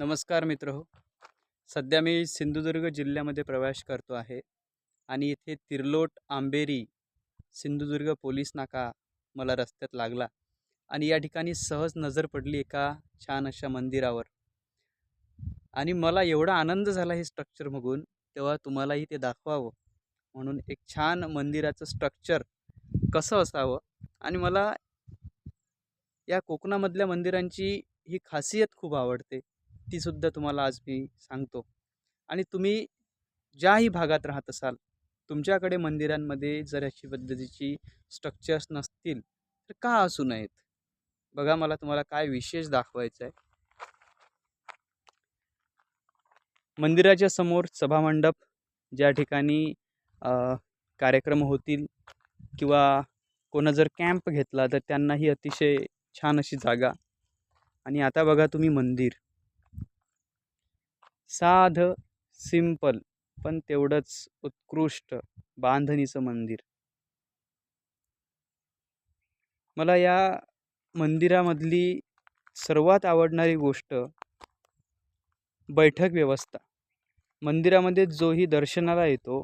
नमस्कार मित्र हो. सध्या मी सिंधुदुर्ग जिल्ह्यामध्ये प्रवेश करतो आहे आणि इथे तिरलोट आंबेरी सिंधुदुर्ग पोलीस नाका मला रस्त्यात लागला आणि या ठिकाणी सहज नजर पडली एका छान अशा मंदिरावर. आणि मला एवढा आनंद झाला हे स्ट्रक्चर बघून तेव्हा तुम्हालाही ते दाखवावं. म्हणून एक छान मंदिराचं स्ट्रक्चर कसं असावं आणि मला या कोकणामधल्या मंदिरांची ही खासियत खूप आवडते. तीसुद्धा तुम्हाला आज मी सांगतो. आणि तुम्ही ज्याही भागात राहत असाल तुमच्याकडे मंदिरांमध्ये जर अशी पद्धतीची स्ट्रक्चर्स नसतील तर का असू नयेत? बघा मला तुम्हाला काय विशेष दाखवायचं आहे मंदिराच्या समोर सभामंडप ज्या ठिकाणी कार्यक्रम होतील किंवा कोणा जर कॅम्प घेतला तर त्यांनाही अतिशय छान अशी जागा. आणि आता बघा तुम्ही मंदिर. साध सिंपल पण तेवढंच उत्कृष्ट बांधणीचं मंदिर. मला या मंदिरामधली सर्वात आवडणारी गोष्ट बैठक व्यवस्था. मंदिरामध्ये जोही दर्शनाला येतो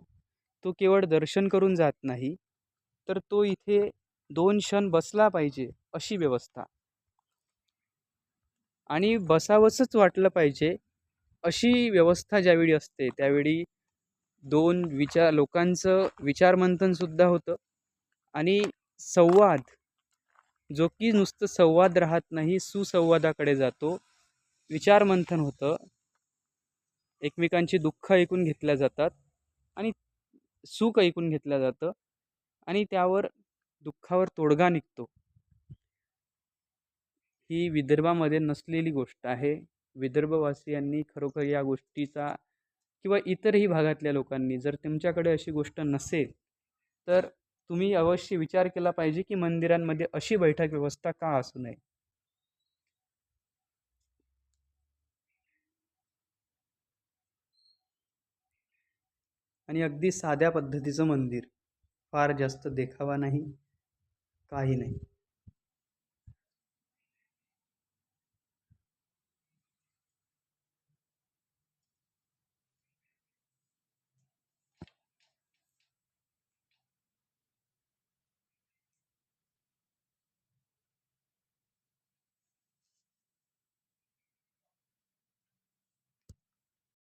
तो केवळ दर्शन करून जात नाही तर तो इथे दोन क्षण बसला पाहिजे अशी व्यवस्था. आणि बसावंसंच वाटलं पाहिजे अशी व्यवस्था ज्यावेळी असते त्यावेळी दोन विचार लोकांचं विचारमंथनसुद्धा होतं. आणि संवाद जो की नुसतं संवाद राहत नाही सुसंवादाकडे जातो विचारमंथन होतं. एकमेकांची दुःख ऐकून घेतल्या जातात आणि सुख ऐकून घेतलं जातं आणि त्यावर दुःखावर तोडगा निघतो. ही विदर्भामध्ये नसलेली गोष्ट आहे. विदर्भवासियांनी खरोखर या गोष्टीचा किंवा इतरही भागातल्या लोकांनी जर तुमच्याकडे अशी गोष्ट नसेल तर तुम्ही अवश्य विचार केला पाहिजे की मंदिरांमध्ये अशी बैठक व्यवस्था का असू नये? आणि अगदी साध्या पद्धतीचं मंदिर फार जास्त देखावा नाही काही नाही.